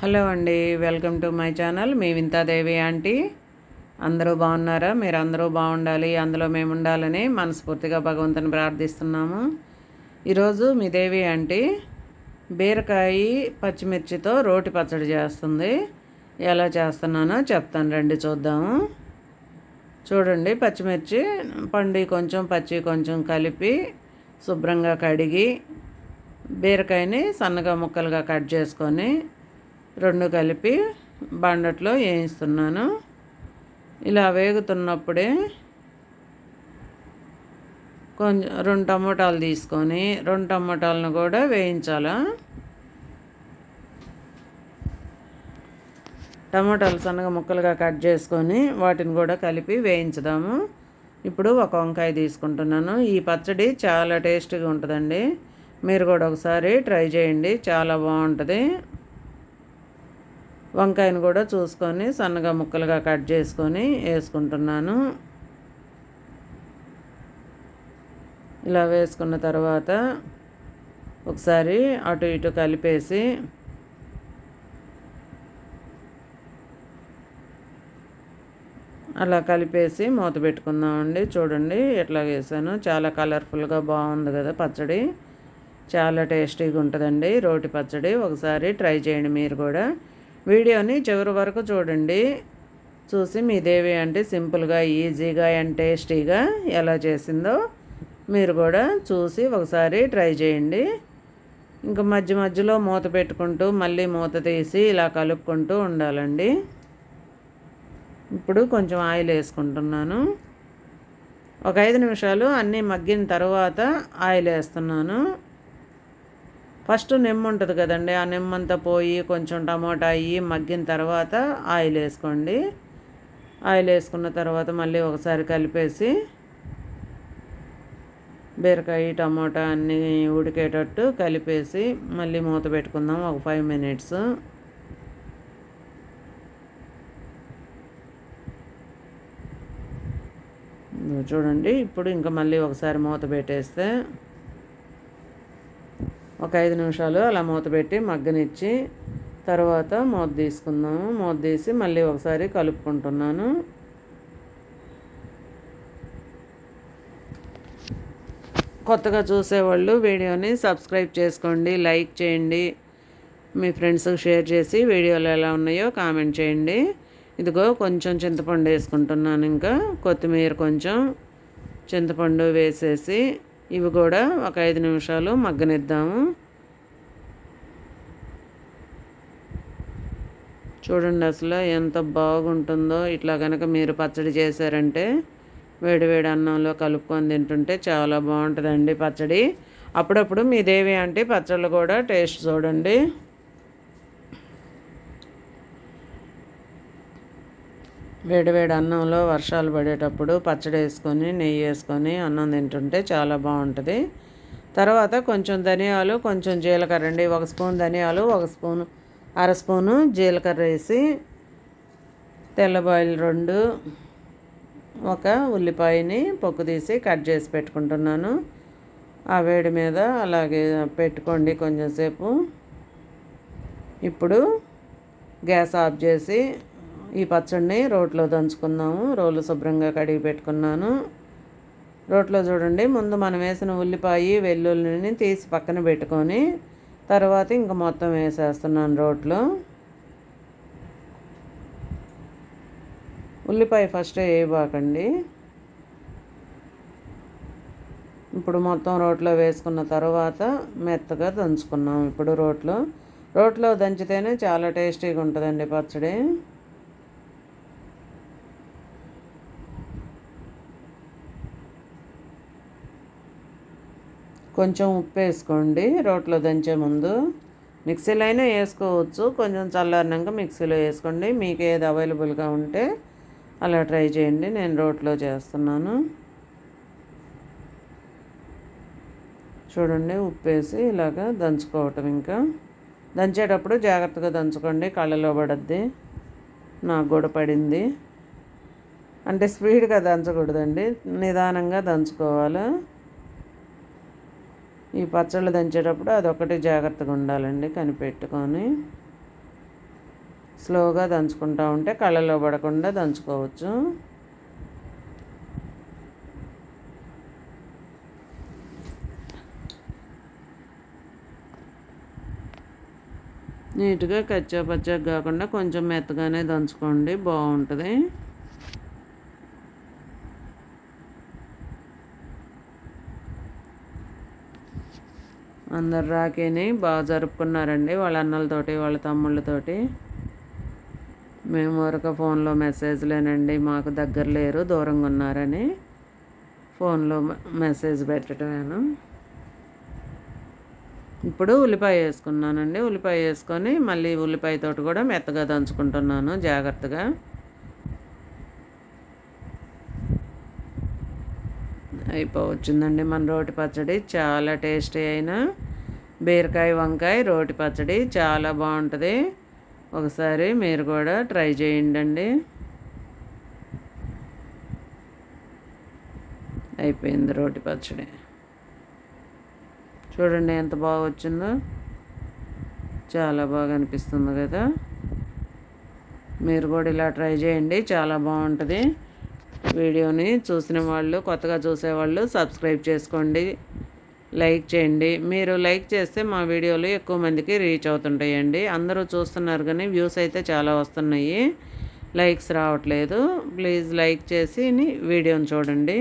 Hello అండి welcome to my channel. మీ Vinthadevi aunty. అందరూ బాగున్నారా? మీరు అందరూ బాగుండాలి అందులో మేము ఉండాలని మనస్ఫూర్తిగా భగవంతుని ప్రార్థిస్తున్నాము. ఈరోజు మీ దేవి ఆంటీ బీరకాయ పచ్చిమిర్చితో రోటి పచ్చడి చేస్తుంది. ఎలా చేస్తున్నానో చెప్తాను. రండి చూద్దాము. చూడండి పచ్చిమిర్చి పండి కొంచెం పచ్చి కొంచెం కలిపి శుభ్రంగా కడిగి బీరకాయని సన్నగా ముక్కలుగా కట్ చేసుకొని రెండు కలిపి బండట్లో వేయిస్తున్నాను. ఇలా వేగుతున్నప్పుడే కొంచెం రెండు టమోటాలు తీసుకొని రెండు టమోటాలను కూడా వేయించాలా? టమోటాలు సన్నగా ముక్కలుగా కట్ చేసుకొని వాటిని కూడా కలిపి వేయించుదాము. ఇప్పుడు ఒక వంకాయ తీసుకుంటున్నాను. ఈ పచ్చడి చాలా టేస్టీగా ఉంటుందండి. మీరు కూడా ఒకసారి ట్రై చేయండి. చాలా బాగుంటుంది. వంకాయను కూడా చూసుకొని సన్నగా ముక్కలుగా కట్ చేసుకొని వేసుకుంటున్నాను. ఇలా వేసుకున్న తర్వాత ఒకసారి అటు ఇటు కలిపేసి అలా కలిపేసి మూత పెట్టుకుందామండి. చూడండి ఎట్లా వేసాను. చాలా కలర్ఫుల్గా బాగుంది కదా పచ్చడి. చాలా టేస్టీగా ఉంటుందండి రోటి పచ్చడి. ఒకసారి ట్రై చేయండి మీరు కూడా. వీడియోని చివరి వరకు చూడండి. చూసి మీ దేవి అంటే సింపుల్గా ఈజీగా అండ్ టేస్టీగా ఎలా చేసిందో మీరు కూడా చూసి ఒకసారి ట్రై చేయండి. ఇంకా మధ్య మధ్యలో మూత పెట్టుకుంటూ మళ్ళీ మూత తీసి ఇలా కలుపుకుంటూ ఉండాలండి. ఇప్పుడు కొంచెం ఆయిల్ వేసుకుంటున్నాను. ఒక ఐదు నిమిషాలు అన్నీ మగ్గిన తర్వాత ఆయిల్ వేస్తున్నాను. ఫస్ట్ నిమ్మ ఉంటుంది కదండి ఆ నిమ్మంతా పోయి కొంచెం టమాటా అయ్యి మగ్గిన తర్వాత ఆయిల్ వేసుకోండి. ఆయిల్ వేసుకున్న తర్వాత మళ్ళీ ఒకసారి కలిపేసి బీరకాయ టమాటా అన్నీ ఉడికేటట్టు కలిపేసి మళ్ళీ మూత పెట్టుకుందాం ఒక ఫైవ్ మినిట్స్. చూడండి ఇప్పుడు ఇంకా మళ్ళీ ఒకసారి మూత పెట్టేస్తే ఒక ఐదు నిమిషాలు అలా మూత పెట్టి మగ్గనిచ్చి తర్వాత మూత తీసుకుందాము. మూత తీసి మళ్ళీ ఒకసారి కలుపుకుంటున్నాను. కొత్తగా చూసేవాళ్ళు వీడియోని సబ్స్క్రైబ్ చేసుకోండి లైక్ చేయండి. మీ ఫ్రెండ్స్కి షేర్ చేసి వీడియోలు ఎలా ఉన్నాయో కామెంట్ చేయండి. ఇదిగో కొంచెం చింతపండు వేసుకుంటున్నాను ఇంకా. కొత్తిమీర కొంచెం చింతపండు వేసేసి ఇవి కూడా ఒక ఐదు నిమిషాలు మగ్గనిద్దాము. చూడండి అసలు ఎంత బాగుంటుందో. ఇట్లా కనుక మీరు పచ్చడి చేశారంటే వేడి వేడి అన్నంలో కలుపుకొని తింటుంటే చాలా బాగుంటుందండి పచ్చడి. అప్పుడప్పుడు మీ దేవి అంటే పచ్చళ్ళు కూడా టేస్ట్ చూడండి. వేడివేడి అన్నంలో వర్షాలు పడేటప్పుడు పచ్చడి వేసుకొని నెయ్యి వేసుకొని అన్నం తింటుంటే చాలా బాగుంటుంది. తర్వాత కొంచెం ధనియాలు కొంచెం జీలకర్ర అండి ఒక స్పూన్ ధనియాలు ఒక స్పూను అర స్పూను జీలకర్ర వేసి తెల్లబాయిలు రెండు ఒక ఉల్లిపాయని పొక్కు తీసి కట్ చేసి పెట్టుకుంటున్నాను. ఆ వేడి మీద అలాగే పెట్టుకోండి కొంచెంసేపు ఇప్పుడు గ్యాస్ ఆఫ్ చేసి ఈ పచ్చడిని రోట్లో దంచుకుందాము. రోలు శుభ్రంగా కడిగి పెట్టుకున్నాను. రోట్లో చూడండి ముందు మనం వేసిన ఉల్లిపాయ వెల్లుల్లిని తీసి పక్కన పెట్టుకొని తర్వాత ఇంక మొత్తం వేసేస్తున్నాను రోట్లో. ఉల్లిపాయ ఫస్ట్ వేయబాకండి. ఇప్పుడు మొత్తం రోట్లో వేసుకున్న తర్వాత మెత్తగా దంచుకున్నాం ఇప్పుడు రోట్లో. రోట్లో దంచితేనే చాలా టేస్టీగా ఉంటుందండి పచ్చడి. కొంచెం ఉప్పు వేసుకోండి. రోట్లో దంచే ముందు మిక్సీలో అయినా వేసుకోవచ్చు. కొంచెం చల్లారినాక మిక్సీలో వేసుకోండి. మీకు ఏది అవైలబుల్గా ఉంటే అలా ట్రై చేయండి. నేను రోట్లో చేస్తున్నాను. చూడండి ఉప్పు వేసి ఇలాగా దంచుకోవటం ఇంకా. దంచేటప్పుడు జాగ్రత్తగా దంచుకోండి. కళ్ళలో పడద్ది. నాకు కూడా పడింది. అంటే స్పీడ్గా దంచకూడదండి. నిదానంగా దంచుకోవాలి. ఈ పచ్చళ్ళు దంచేటప్పుడు అదొకటి జాగ్రత్తగా ఉండాలండి కనిపెట్టుకొని. స్లోగా దంచుకుంటూ ఉంటే కళ్ళలో పడకుండా దంచుకోవచ్చు. నీట్గా కచ్చా పచ్చగా కాకుండా కొంచెం మెత్తగానే దంచుకోండి బాగుంటుంది. అందరు రాకీని బాగా జరుపుకున్నారండి వాళ్ళ అన్నలతోటి వాళ్ళ తమ్ముళ్ళతోటి. మేము వరకు ఫోన్లో మెసేజ్లేనండి మాకు దగ్గర లేరు దూరంగా ఉన్నారని ఫోన్లో మెసేజ్ పెట్టడమేను ఇప్పుడు ఉల్లిపాయ వేసుకున్నానండి ఉల్లిపాయ వేసుకొని మళ్ళీ ఉల్లిపాయతోటి కూడా మెత్తగా దంచుకుంటున్నాను జాగ్రత్తగా. అయిపోవచ్చిందండి మన రోటి పచ్చడి. చాలా టేస్టీ అయిన బీరకాయ వంకాయ రోటి పచ్చడి. చాలా బాగుంటుంది. ఒకసారి మీరు కూడా ట్రై చేయండి అయిపోయింది రోటి పచ్చడి. చూడండి ఎంత బాగా వచ్చిందో. చాలా బాగా అనిపిస్తుంది కదా. మీరు కూడా ఇలా ట్రై చేయండి. చాలా బాగుంటుంది. వీడియోని చూసిన వాళ్ళు కొత్తగా చూసేవాళ్ళు సబ్స్క్రైబ్ చేసుకోండి. లైక్ చేయండి. మీరు లైక్ చేస్తే మా వీడియోలు ఎక్కువ మందికి రీచ్ అవుతుంటాయండి. అందరూ చూస్తున్నారు కానీ వ్యూస్ అయితే చాలా వస్తున్నాయి. లైక్స్ రావట్లేదు. ప్లీజ్ లైక్ చేసి వీడియోని చూడండి.